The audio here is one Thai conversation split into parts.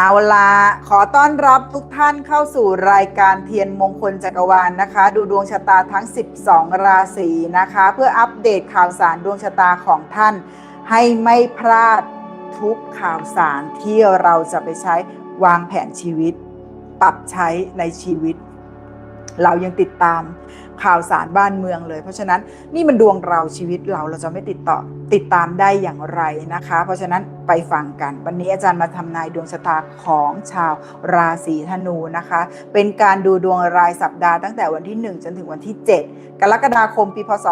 เอาละขอต้อนรับทุกท่านเข้าสู่รายการเทียนมงคลจักรวาลนะคะ ดูดวงชะตาทั้ง 12 ราศีนะคะ เพื่ออัปเดตข่าวสารดวงชะตาของท่าน ให้ไม่พลาดทุกข่าวสารที่เราจะไปใช้วางแผนชีวิต ปรับใช้ในชีวิต เรายังติดตามข่าวสารบ้านเมืองเลย เพราะฉะนั้นนี่มันดวงเราชีวิตเราเราจะไม่ติดต่อ ติดตามได้อย่างไรนะคะ เพราะฉะนั้นไปฟังกัน วันนี้อาจารย์มาทำนายดวงชะตาของชาวราศีธนูนะคะ เป็นการดูดวงรายสัปดาห์ตั้งแต่วันที่ 1 จนถึงวันที่ 7 กรกฎาคมปีพศ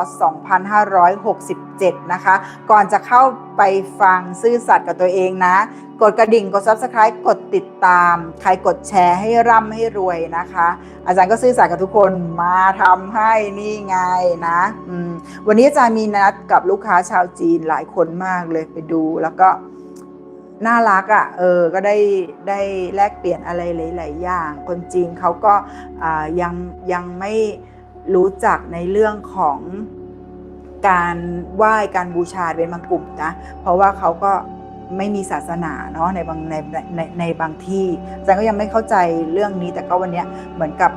2567 นะคะ ก่อนจะเข้าไปฟังซื่อสัตย์กับตัวเองนะ กดกระดิ่ง กด subscribe กดติดตาม ใครกดแชร์ให้ร่ำให้รวยนะคะ อาจารย์ก็ซื่อสัตย์กับทุกคนมาทำให้นี่ไงนะวันนี้อาจารย์มีนัดกับลูกค้าชาวจีนหลายคนมากเลยไปดูแล้วก็น่ารักอะ่ะเออก็ได้ได้แลกเปลี่ยนอะไรหลาย ๆ อย่าง คนจีนเขาก็อ่ายังยังไม่รู้จักในเรื่องของการไหว้การบูชาเป็นบางกลุ่มนะเพราะว่าเขาก็ไม่มีศาสนาเนาะในบางในในในบางที่อาจารย์ก็ยังไม่เข้าใจเรื่องนี้ แต่ก็วันเนี้ยเหมือนกับ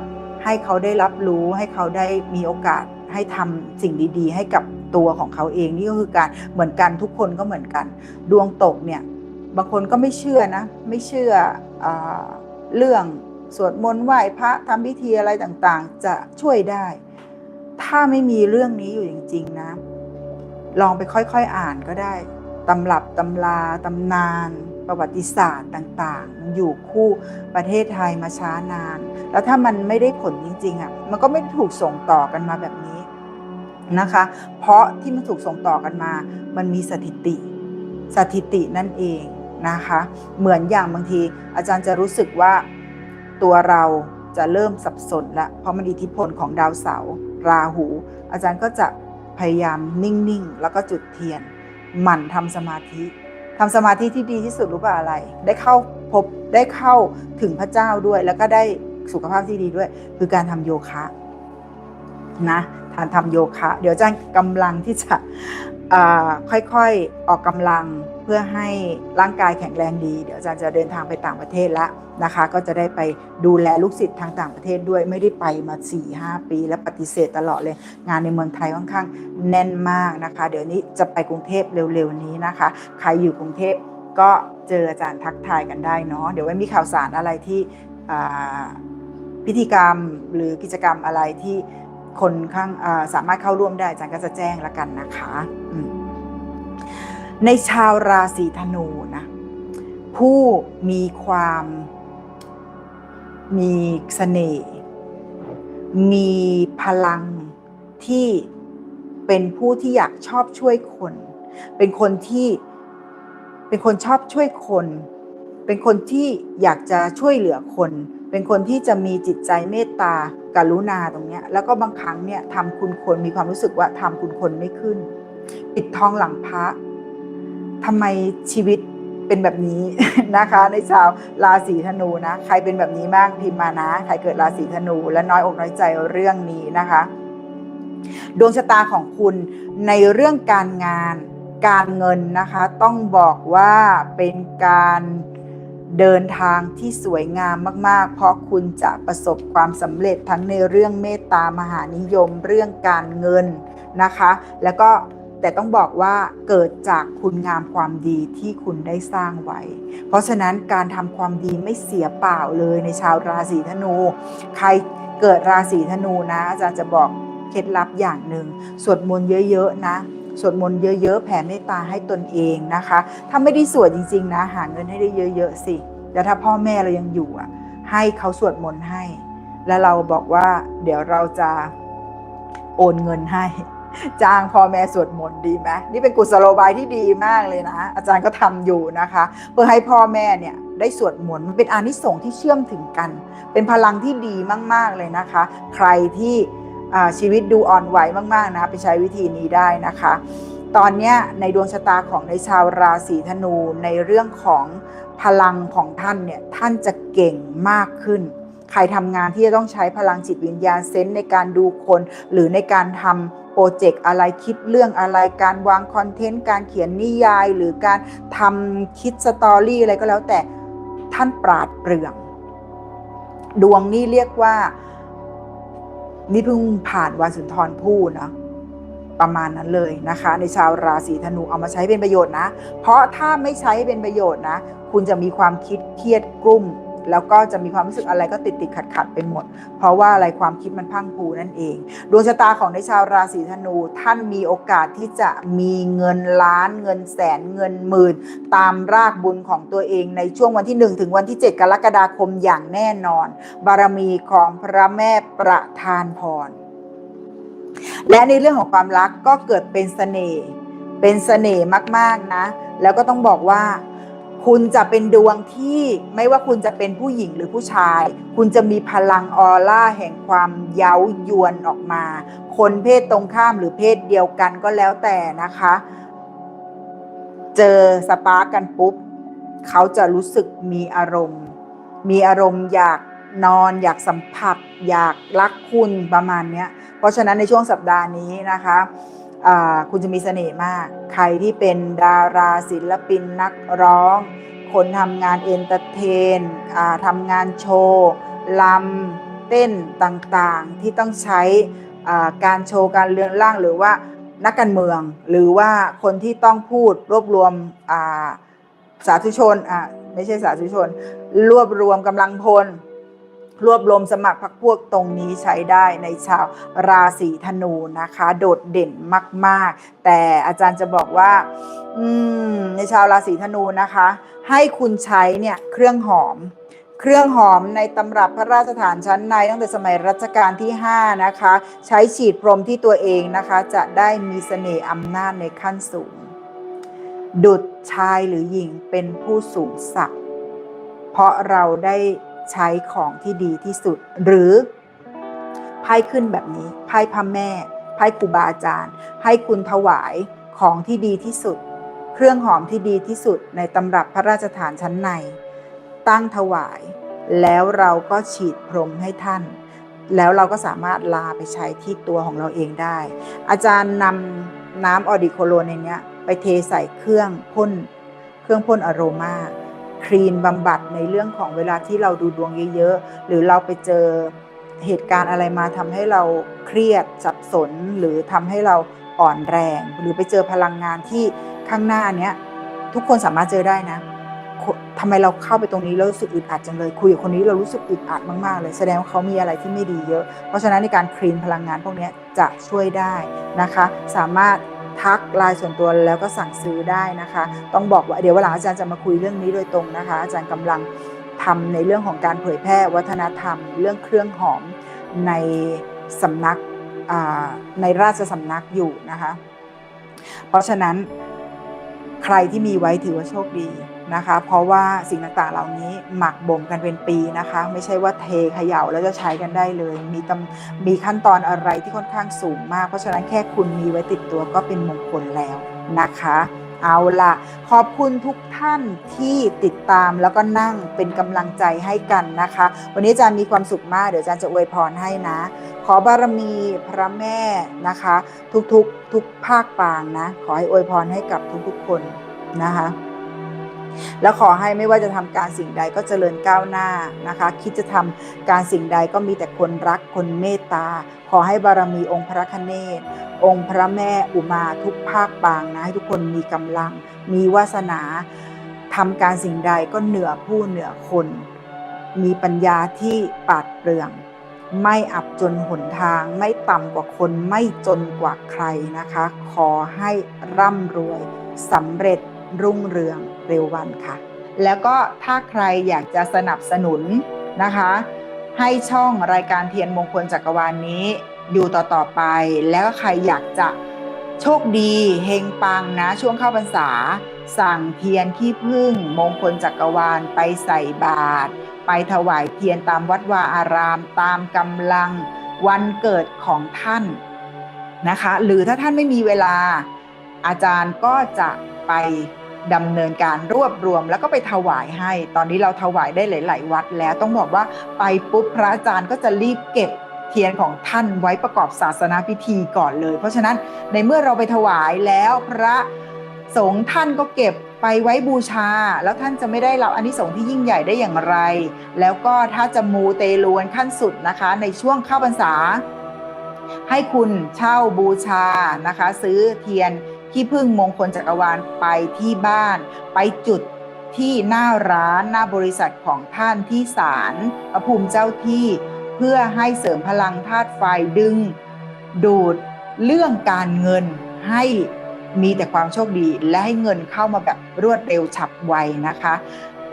ให้เขาได้รับรู้ให้เขาได้มีโอกาสให้ทำสิ่งดี ๆ ให้กับ ตัวของเขาเองนี่ก็คือการเหมือนกันทุกคนก็เหมือนกัน ดวงตกเนี่ยบางคนก็ไม่เชื่อนะ ไม่เชื่ออเรื่องสวดมนต์ไหว้พระทำพิธีอะไรต่างๆ จะช่วยได้ ถ้าไม่มีเรื่องนี้อยู่จริง ๆ นะ ลองไปค่อยๆอ่านก็ได้ตำรับตำราตำนาน ประวัติศาสตร์ต่างๆ มันอยู่คู่ประเทศไทยมาช้านาน แล้วถ้ามันไม่ได้ผลจริงๆอะมันก็ไม่ถูกส่งต่อกันมาแบบนี้ นะคะ เพราะที่มันถูกส่งต่อกันมา มันมีสถิติ สถิตินั่นเองนะคะ เหมือนอย่างบางที อาจารย์จะรู้สึกว่าตัวเราจะเริ่มสับสนละเพราะมันอิทธิพลของดาวเสาร์ราหู อาจารย์ก็จะพยายามนิ่งๆ แล้วก็จุดเทียน หมั่นทำสมาธิทำสมาธิที่ดีที่สุดรู้ป่ะอะไร ได้เข้าพบได้เข้าถึงพระเจ้าด้วย แล้วก็ได้สุขภาพที่ดีด้วย คือการทำโยคะนะ ทานทำโยคะ เดี๋ยวอาจารย์กำลังที่จะค่อยๆออกกำลังเพื่อให้ร่างกายแข็งแรงดี เดี๋ยวอาจารย์จะเดินทางไปต่างประเทศล้วนะคะ ก็จะได้ไปดูแลลูกศิษย์ทางต่างประเทศด้วยไม่ได้ไปมา 4-5 ปี และปฏิเสธตลอดเลย งานในเมืองไทยค่อนข้างแน่นมากนะคะ เดี๋ยวนี้จะไปกรุงเทพเร็วๆนี้นะคะ ใครอยู่กรุงเทพก็เจออาจารย์ทักทายกันได้เนาะเดี๋ยวไว้มีข่าวสารอะไรที่พิธีกรรมหรือกิจกรรมอะไรที่ คนข้างสามารถเข้าร่วมได้อาจารย์ก็จะแจ้งละกันนะคะในชาวราศีธนูนะผู้มีความมีเสน่ห์มีพลังที่เป็นผู้ที่อยากชอบช่วยคน เป็นคนที่เป็นคนชอบช่วยคน เป็นคนที่อยากจะช่วยเหลือคน เป็นคนที่จะมีจิตใจเมตตา กรุณาตรงเนี้ยแล้วก็บางครั้งเนี่ยทำคุณคนมีความรู้สึกว่าทำคุณคนไม่ขึ้น ปิดทองหลังพระทำไมชีวิตเป็นแบบนี้นะคะ ในชาวราศีธนูนะ ใครเป็นแบบนี้บ้างพิมพ์มานะ ใครเกิดราศีธนู และน้อยอกน้อยใจเรื่องนี้นะคะ ดวงชะตาของคุณในเรื่องการงานการเงินนะคะ ต้องบอกว่าเป็นการ เดินทางที่สวยงามมาก ๆ เพราะคุณจะประสบความสำเร็จทั้งในเรื่องเมตตามหานิยมเรื่องการเงินนะคะ แล้วก็แต่ต้องบอกว่าเกิดจากคุณงามความดีที่คุณได้สร้างไว้ เพราะฉะนั้นการทำความดีไม่เสียเปล่าเลยในชาวราศีธนู ใครเกิดราศีธนูนะอาจารย์จะบอกเคล็ดลับอย่างหนึ่งสวดมนต์เยอะ ๆ นะ สวดมนต์เยอะๆ แผ่เมตตาให้ตนเองนะคะ ถ้าไม่ได้สวดจริงๆนะหาเงินให้ได้เยอะๆสิแต่ถ้าพ่อแม่เรายังอยู่อะให้เขาสวดมนต์ให้ แล้วเราบอกว่าเดี๋ยวเราจะโอนเงินให้ จ้างพ่อแม่สวดมนต์ดีไหมนี่เป็นกุศโลบายที่ดีมากเลยนะ อาจารย์ก็ทำอยู่นะคะ เพื่อให้พ่อแม่เนี่ยได้สวดมนต์มันเป็นอานิสงส์ที่เชื่อมถึงกัน เป็นพลังที่ดีมาก ๆเลยนะคะ ใครที่ ชีวิตดูอ่อนไหวมากๆนะไปใช้วิธีนี้ได้นะคะ ตอนนี้ในดวงชะตาของในชาวราศีธนูในเรื่องของพลังของท่านเนี่ยท่านจะเก่งมากขึ้น ใครทำงานที่จะต้องใช้พลังจิตวิญญาณเซนส์ในการดูคน หรือในการทำโปรเจกต์อะไรคิดเรื่องอะไรการวางคอนเทนต์การเขียนนิยาย หรือการทำคิดสตอรี่อะไรก็แล้วแต่ท่านปราดเปรื่อง ดวงนี่เรียกว่า นี่เพิ่งผ่านวันสุนทรภู่นะประมาณนั้นเลยนะคะ ในชาวราศีธนูเอามาใช้เป็นประโยชน์นะ เพราะถ้าไม่ใช้เป็นประโยชน์นะ คุณจะมีความคิดเครียดกลุ้ม แล้วก็จะมีความรู้สึกอะไรก็ติดติดขัดขัดไปหมด เพราะว่าอะไรความคิดมันพังพูนั่นเอง ดวงชะตาของในชาวราศีธนู ท่านมีโอกาสที่จะมีเงินล้านเงินแสนเงินหมื่น ตามรากบุญของตัวเองในช่วงวันที่ 1 ถึงวันที่ 7 กรกฎาคมอย่างแน่นอน บารมีของพระแม่ประทานพร และในเรื่องของความรักก็เกิดเป็นเสน่ห์เป็นเสน่ห์มาก ๆ นะ แล้วก็ต้องบอกว่า คุณจะเป็นดวงที่ไม่ว่าคุณจะเป็นผู้หญิงหรือผู้ชาย คุณจะมีพลังออร่าแห่งความเย้ายวนออกมา คนเพศตรงข้ามหรือเพศเดียวกันก็แล้วแต่นะคะ เจอสปาร์กกันปุ๊บ เขาจะรู้สึกมีอารมณ์ มีอารมณ์อยากนอนอยากสัมผัส อยากรักคุณประมาณนี้เพราะฉะนั้นในช่วงสัปดาห์นี้นะคะ คุณจะมีเสน่ห์มาก ใครที่เป็นดาราศิลปินนักร้อง คนทำงานเอนเตอร์เทนทำงานโชว์ลำเต้นต่างๆ ที่ต้องใช้การโชว์การเรือนร่างหรือว่านักการเมือง หรือว่าคนที่ต้องพูดรวบรวมสาธุชนไม่ใช่สาธุชน รวบรวมกำลังพล รวบรวมสมัครพรรคพวกตรงนี้ใช้ได้ในชาวราศีธนูนะคะ โดดเด่นมาก ๆ แต่อาจารย์จะบอกว่าในชาวราศีธนูนะคะ ให้คุณใช้เนี่ยเครื่องหอมเครื่องหอมในตำรับพระราชฐานชั้นในตั้งแต่สมัยรัชกาลที่ 5 นะคะ ใช้ฉีดพรมที่ตัวเองนะคะ จะได้มีเสน่ห์อำนาจในขั้นสูง ดุดชายหรือหญิงเป็นผู้สูงศักดิ์เพราะเราได้ ใช้ของที่ดีที่สุด หรือไพ่ขึ้นแบบนี้ไพ่พระแม่ไพ่ครูบาอาจารย์ ให้คุณถวายของที่ดีที่สุด เครื่องหอมที่ดีที่สุดในตำรับพระราชฐานชั้นใน ตั้งถวาย แล้วเราก็ฉีดพรมให้ท่าน แล้วเราก็สามารถลาไปใช้ที่ตัวของเราเองได้ อาจารย์นำน้ำออดิโคโลนในเนี้ยไปเทใส่เครื่องพ่นเครื่องพ่นอโรมา คลีนบำบัดในเรื่องของเวลาที่เราดูดวงเยอะๆ หรือเราไปเจอเหตุการณ์อะไรมาทำให้เราเครียดสับสน หรือทำให้เราอ่อนแรง หรือไปเจอพลังงานที่ข้างหน้าเนี้ยทุกคนสามารถเจอได้นะทำไมเราเข้าไปตรงนี้แล้วรู้สึกอึดอัดจังเลยคุยกับคนนี้เรารู้สึกอึดอัดมากๆ เลยแสดงว่าเขามีอะไรที่ไม่ดีเยอะ เพราะฉะนั้นในการคลีนพลังงานพวกนี้จะช่วยได้นะคะ สามารถ ทักไลน์ส่วนตัวแล้วก็สั่งซื้อได้นะคะ ต้องบอกว่าเดี๋ยววันหลังอาจารย์จะมาคุยเรื่องนี้โดยตรงนะคะ อาจารย์กำลังทำในเรื่องของการเผยแพร่วัฒนธรรม เรื่องเครื่องหอมในสำนักในราชสำนักอยู่นะคะ เพราะฉะนั้น ใครที่มีไว้ถือว่าโชคดีนะคะ เพราะว่าสิ่งต่างๆเหล่านี้หมักบ่มกันเป็นปีนะคะ ไม่ใช่ว่าเทเขย่าแล้วจะใช้กันได้เลย มีตำมีขั้นตอนอะไรที่ค่อนข้างสูงมาก เพราะฉะนั้นแค่คุณมีไว้ติดตัวก็เป็นมงคลแล้วนะคะ เอาละขอบคุณทุกท่านที่ติดตามแล้วก็นั่งเป็นกำลังใจให้กันนะคะ วันนี้อาจารย์มีความสุขมากเดี๋ยวอาจารย์จะอวยพรให้นะ อบารมีพระแม่นะคะ ทุกๆทุกภาคปางนะ ขอให้อวยพรให้กับทุกๆคนนะคะแล้วขอให้ไม่ว่าจะทำการสิ่งใดก็เจริญก้าวหน้านะคะ คิดจะทำการสิ่งใดก็มีแต่คนรักคนเมตตา ขอให้บารมีองค์พระคเนศองค์พระแม่อุมาทุกภาคปางนะให้ทุกคนมีกำลัง มีวาสนาทำการสิ่งใดก็เหนือผู้เหนือคน มีปัญญาที่ปาดเปรื่อง ไม่อับจนหนทาง ไม่ต่ำกว่าคนไม่จนกว่าใครนะคะ ขอให้ร่ำรวยสำเร็จรุ่งเรืองเร็ววันค่ะ แล้วก็ถ้าใครอยากจะสนับสนุนนะคะ ให้ช่องรายการเทียนมงคลจักรวาลนนี้อยู่ต่อๆไป แล้วใครอยากจะโชคดีเฮงปังนะ ช่วงเข้าพรรษา สั่งเทียนที่พึ่งมงคลจักรวาลไปใส่บาตร ไปถวายเทียนตามวัดวาอาราม ตามกำลังวันเกิดของท่านนะคะ หรือถ้าท่านไม่มีเวลาอาจารย์ก็จะไปดำเนินการรวบรวมแล้วก็ไปถวายให้ ตอนนี้เราถวายได้หลาย ๆ วัดแล้วต้องบอกว่าไปปุ๊บพระอาจารย์ก็จะรีบเก็บเทียนของท่านไว้ประกอบศาสนาพิธีก่อนเลย เพราะฉะนั้นในเมื่อเราไปถวายแล้วพระ สงฆ์ท่านก็เก็บไปไว้บูชา แล้วท่านจะไม่ได้รับอานิสงส์ที่ยิ่งใหญ่ได้อย่างไร แล้วก็ถ้าจะมูเตลูกันขั้นสุดนะคะ ในช่วงเข้าพรรษา ให้คุณเช่าบูชานะคะ ซื้อเทียนที่พึ่งมงคลจักรวาลไปที่บ้าน ไปจุดที่หน้าร้านหน้าบริษัทของท่านที่ศาลพระภูมิเจ้าที่เพื่อให้เสริมพลังธาตุไฟดึง ดูดเรื่องการเงินให้ มีแต่ความโชคดีและให้เงินเข้ามาแบบรวดเร็วฉับไวนะคะ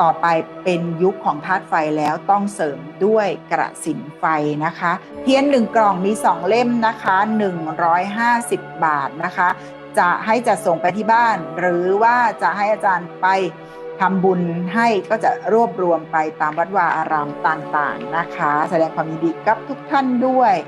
ต่อไปเป็นยุคของธาตุไฟแล้วต้องเสริมด้วยกระสินไฟนะคะ เทียนหนึ่งกล่องมี 2 เล่มนะคะ 150 บาทนะคะ จะให้จะส่งไปที่บ้าน หรือว่าจะให้อาจารย์ไปทำบุญให้ก็จะรวบรวมไปตามวัดวาอารามต่างๆนะคะ แสดงความยินดีกับทุกท่านด้วย